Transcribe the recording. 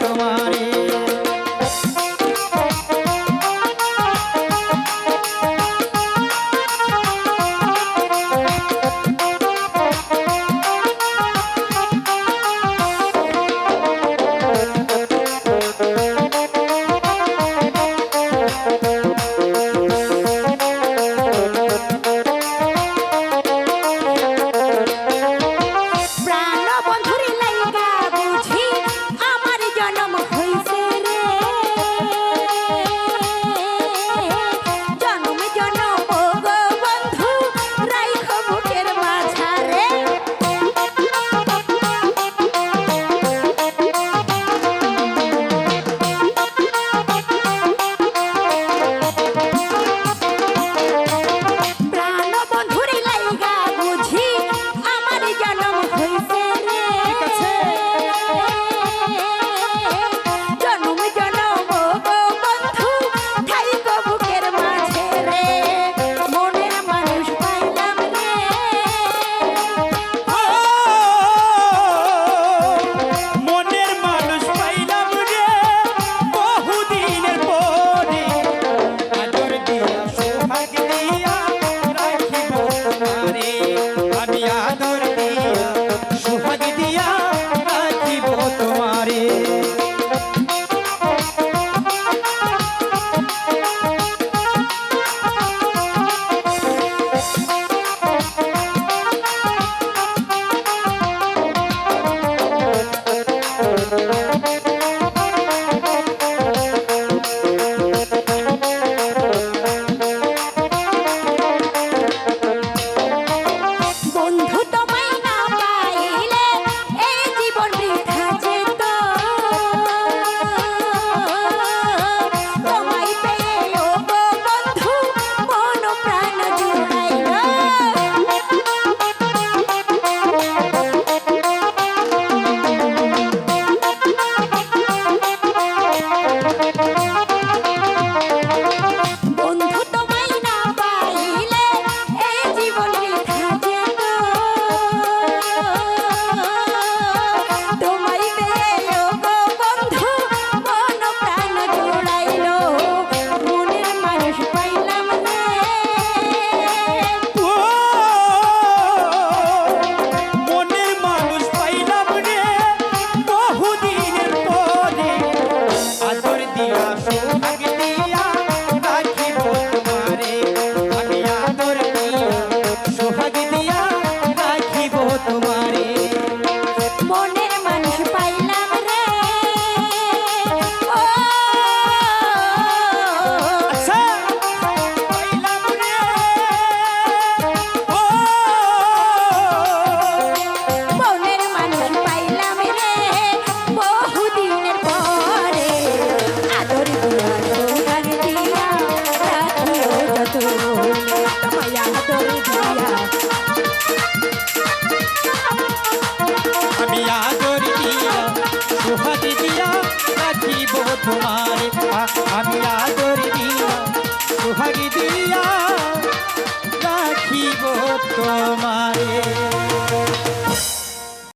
তোমারে। তোমারে আমি আদর দিলাম সোহাগী দিয়া রাখিব তোমারে।